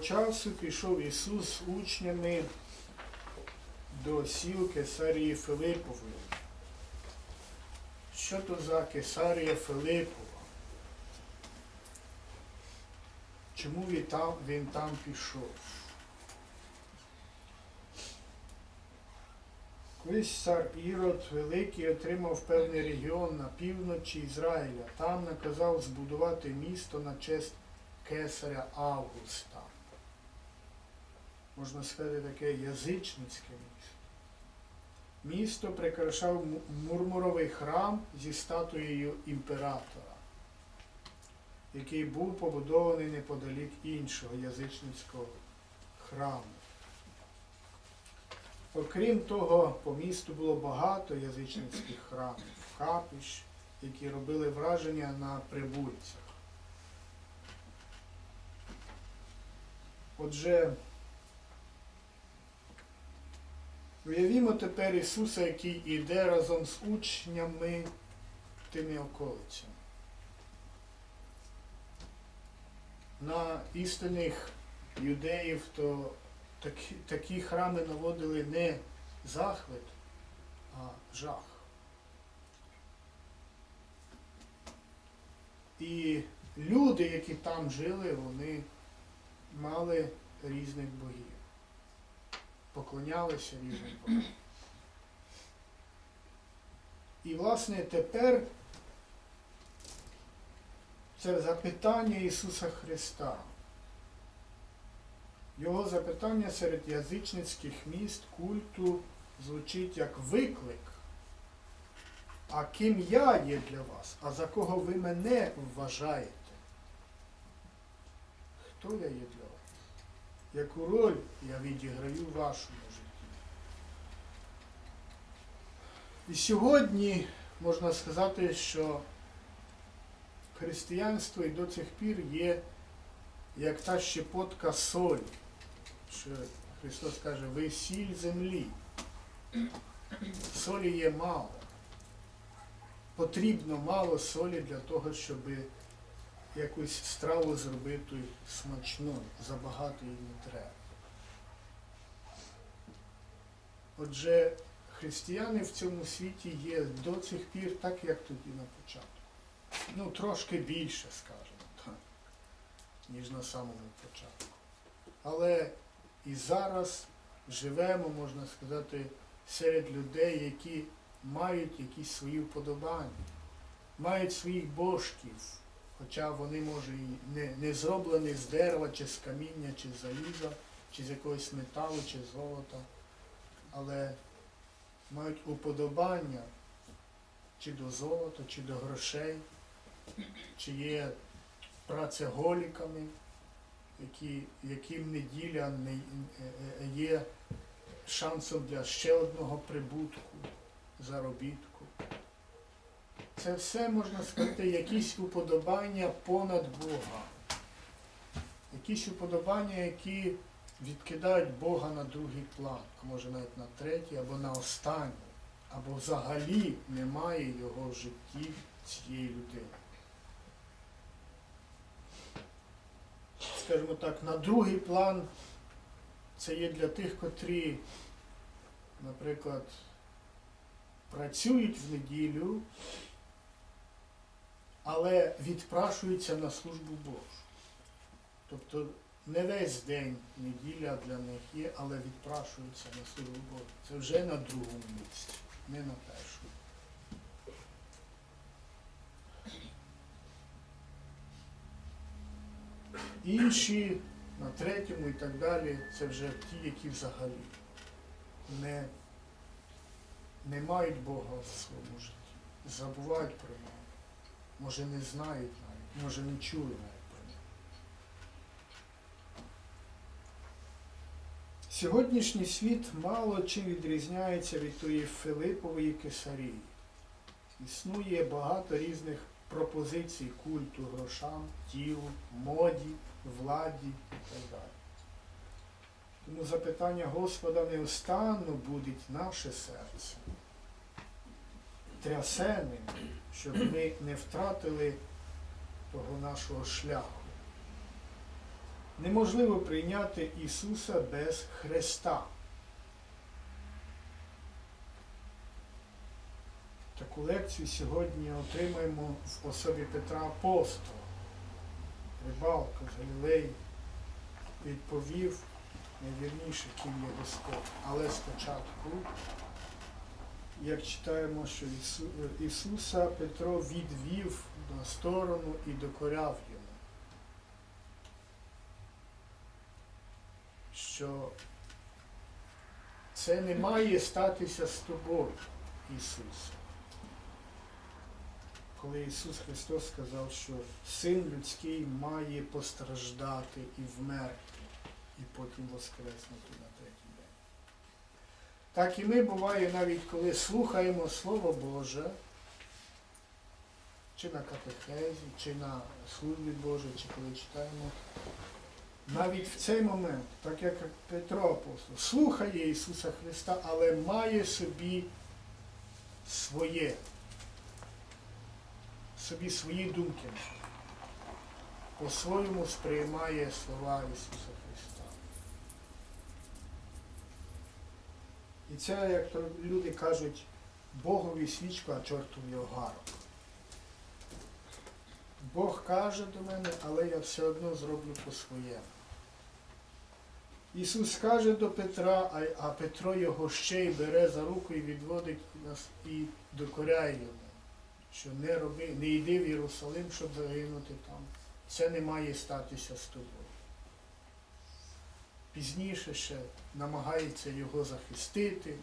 часу пішов Ісус з учнями до сіл Кесарії Филипової. Що то за Кесарія Филипова? Чому він там пішов? Колись цар Ірод Великий отримав певний регіон на півночі Ізраїля. Там наказав збудувати місто на честь кесаря Августа. Можна сказати, таке язичницьке місто. Місто прикрашав мурмуровий храм зі статуєю імператора, який був побудований неподалік іншого язичницького храму. Окрім того, по місту було багато язичницьких храмів, капищ, які робили враження на прибульцях. Отже, уявімо тепер Ісуса, який іде разом з учнями тими околицями. На істинних юдеїв то такі, такі храми наводили не захват, а жах. І люди, які там жили, вони мали різних богів, поклонялися різним богам. І, власне, тепер це запитання Ісуса Христа. Його запитання серед язичницьких міст культу звучить як виклик. А ким я є для вас? А за кого ви мене вважаєте? Хто я є для вас? Яку роль я відіграю в вашому житті? І сьогодні можна сказати, що християнство і до цих пір є як та щепотка солі, що Христос каже, ви сіль землі. Солі є мало. Потрібно мало солі для того, щоб якусь страву зробити смачною. Забагато її не треба. Отже, християни в цьому світі є до цих пір так, як тоді на початку. Ну, трошки більше, скажімо так, ніж на самому початку. Але і зараз живемо, можна сказати, серед людей, які мають якісь свої вподобання, мають своїх божків, хоча вони, може, і не, не зроблені з дерева, чи з каміння, чи з заліза, чи з якогось металу, чи золота, але мають уподобання чи до золота, чи до грошей, чи є працеголіками, які, яким неділя не, е, е, є шансом для ще одного прибутку, заробітку. Це все, можна сказати, якісь уподобання понад Бога. Якісь уподобання, які відкидають Бога на другий план, а може навіть на третій або на останній, або взагалі немає його в житті цієї людини. Скажімо так, на другий план це є для тих, котрі, наприклад, працюють в неділю, але відпрашуються на службу Божу. Тобто не весь день неділя для них є, але відпрашуються на службу Божу. Це вже на другому місці, не на першому. Інші на третьому і так далі, це вже ті, які взагалі не, не мають Бога в своєму житті, забувають про нього, може не знають навіть, може не чули навіть про нього. Сьогоднішній світ мало чим відрізняється від тої Филипової Кесарії. Існує багато різних пропозицій культу грошам, тілу, моді, владі і так далі. Тому запитання Господа неустанно будить наше серце. Трясе щоб ми не втратили того нашого шляху. Неможливо прийняти Ісуса без Христа. Таку лекцію сьогодні отримаємо в особі Петра Апостола. Рибалка з Галілеї відповів найвірніше, ким є Господь. Але спочатку, як читаємо, що Ісу, Ісуса Петро відвів на сторону і докоряв йому. Що це не має статися з тобою, Ісусе. Коли Ісус Христос сказав, що Син людський має постраждати і вмерти, і потім воскреснути на третій день. Так і ми буває навіть коли слухаємо Слово Боже, чи на катехезі, чи на службі Божій, чи коли читаємо, навіть в цей момент, так як Петро апостол, слухає Ісуса Христа, але має собі своє, собі свої думки. По-своєму сприймає слова Ісуса Христа. І це, як то люди кажуть, Богові свічку, а чортові огарок. Бог каже до мене, але я все одно зроблю по-своєму. Ісус каже до Петра, а Петро його ще й бере за руку і відводить нас і докоряє йому, що не роби, не йди в Єрусалим, щоб загинути там. Це не має статися з тобою. Пізніше ще намагається його захистити,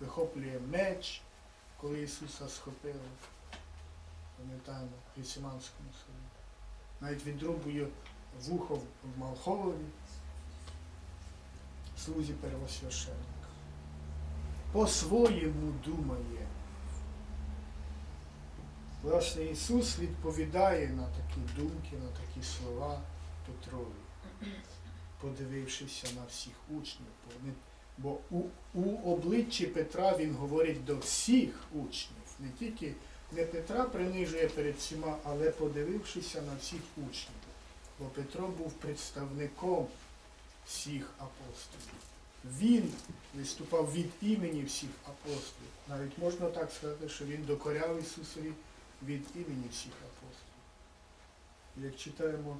вихоплює меч, коли Ісуса схопили. Пам'ятаємо, в Гециманському селі. Навіть відрубує вухо в Малхолові, слузі первосвященника. По-своєму думає. Власне, Ісус відповідає на такі думки, на такі слова Петрові, подивившися на всіх учнів. Бо, у, у обличчі Петра він говорить до всіх учнів, не тільки не Петра принижує перед всіма, але подивившися на всіх учнів. Бо Петро був представником всіх апостолів. Він виступав від імені всіх апостолів. Навіть можна так сказати, що він докоряв Ісусові від імені всіх апостолів. Як читаємо,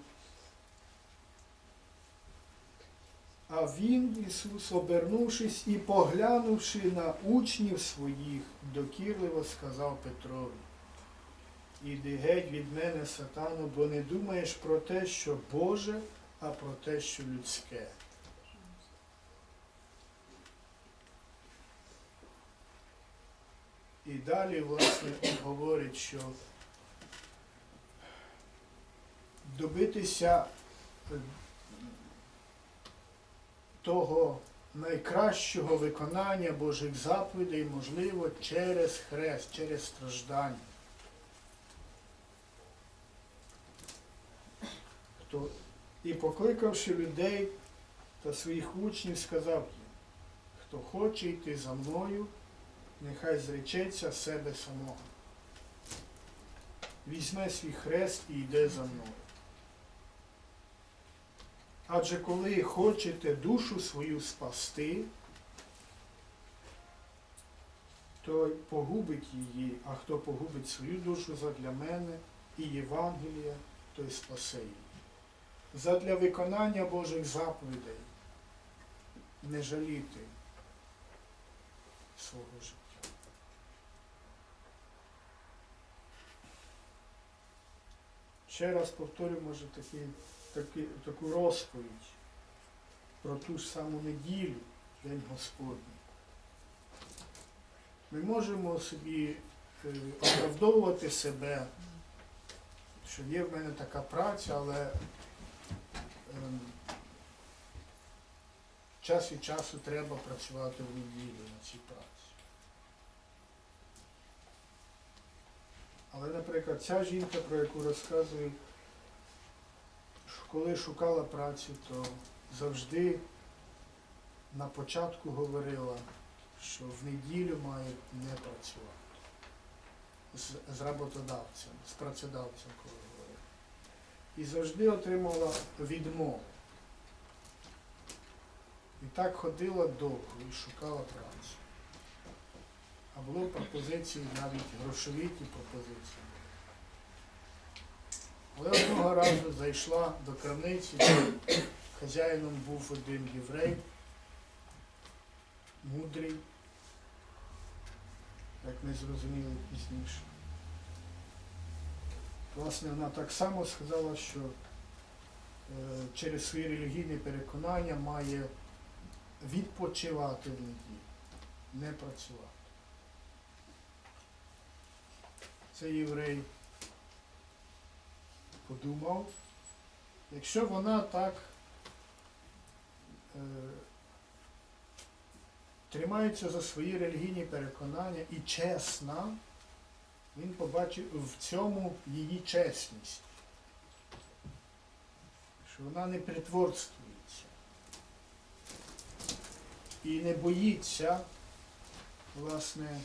а він, Ісус, обернувшись і поглянувши на учнів своїх, докірливо сказав Петрові, Іди геть від мене, сатану, бо не думаєш про те, що Боже, а про те, що людське. І далі, власне, він говорить, що добитися того найкращого виконання Божих заповідей можливо через хрест, через страждання. Хто і покликавши людей та своїх учнів, сказав їм, хто хоче йти за мною, нехай зречеться себе самого. Візьме свій хрест і йде за мною. Адже коли хочете душу свою спасти, то погубить її, а хто погубить свою душу задля мене і Євангелія, той спасе її. Задля виконання Божих заповідей не жаліти свого життя. Ще раз повторю, може, такі, такі, таку розповідь про ту ж саму неділю, День Господній. Ми можемо собі е, оправдовувати себе, що є в мене така праця, але ем, час від часу треба працювати в неділю на цій праці. Але, наприклад, ця жінка, про яку розказую, коли шукала працю, то завжди на початку говорила, що в неділю має не працювати з, з роботодавцем, з працедавцем, коли говорила. і завжди отримала відмову. І так ходила довго і шукала працю. А було пропозиції навіть грошові ті пропозиції. Але одного разу зайшла до крамниці, хазяїном був один єврей, мудрий, як ми зрозуміли пізніше. Власне, вона так само сказала, що е, через свої релігійні переконання має відпочивати в неділю, не працювати. Цей єврей подумав, якщо вона так е, тримається за свої релігійні переконання і чесна, він побачив в цьому її чесність, що вона не притворствується і не боїться, власне,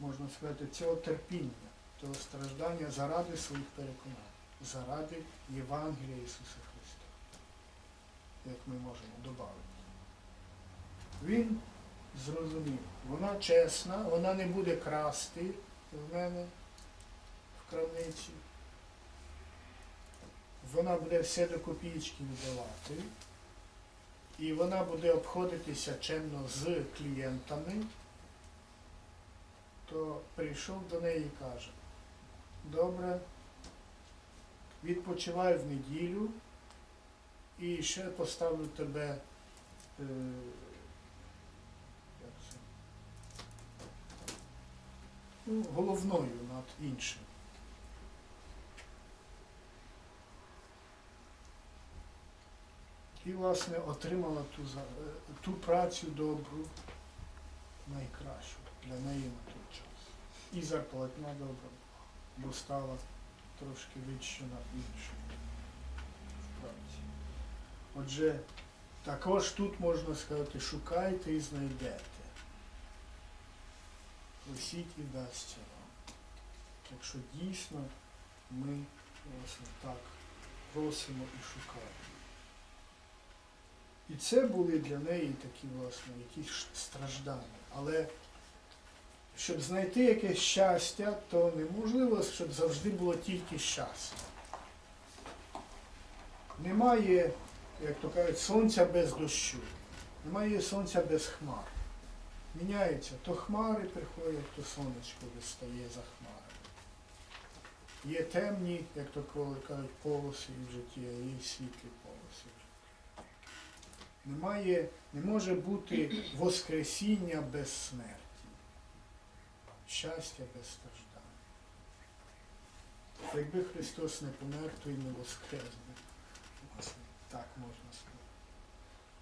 можна сказати, цього терпіння, того страждання заради своїх переконань, заради Євангелія Ісуса Христа, як ми можемо додати. Він зрозумів, вона чесна, вона не буде красти в мене в крамниці. Вона буде все до копійки віддавати. І вона буде обходитися чемно з клієнтами, то прийшов до неї і каже, добре, відпочивай в неділю і ще поставлю тебе е, як це, ну, головною над іншим. І, власне, отримала ту, е, ту працю добру, найкращу для неї на той час. І зарплатня добра, бо стала трошки над іншою в праці. Отже, також тут можна сказати, шукайте і знайдете. Просіть і вдасться вам. Якщо дійсно ми власне так просимо і шукаємо. І це були для неї такі, власне, якісь страждання. Але щоб знайти якесь щастя, то неможливо, щоб завжди було тільки щастя. Немає, як то кажуть, сонця без дощу. Немає сонця без хмар. Міняється, то хмари приходять, то сонечко вистає за хмари. Є темні, як то кажуть, полоси в житті, а є світлі полоси. Немає, не може бути воскресіння без смерті, щастя без страждань. Якби Христос не помер, то й не воскресне. Власне, так можна сказати.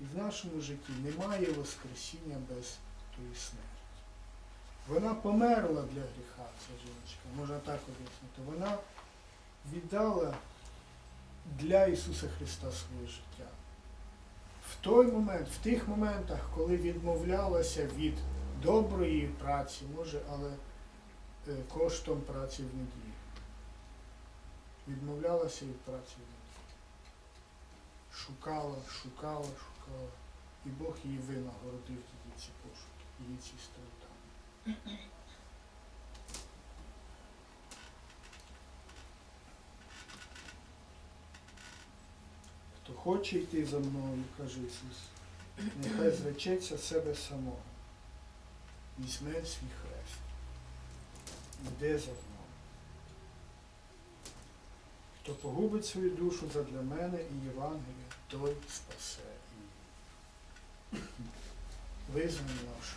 І в нашому житті немає воскресіння без тої смерті. Вона померла для гріха, ця жіночка, можна так об'яснити. Вона віддала для Ісуса Христа своє життя в той момент, в тих моментах, коли відмовлялася від доброї праці, може, але коштом праці в неділю. Відмовлялася від праці в неділю. Шукала, шукала, шукала. І Бог її винагородив тоді ці пошуки, її ці страждання. Хто хоче йти за мною, каже Ісус, нехай зречеться себе самого. Візьме свій хрест. Йде за мною. Хто погубить свою душу задля мене і Євангелія, той спасе її. Визнай нашу.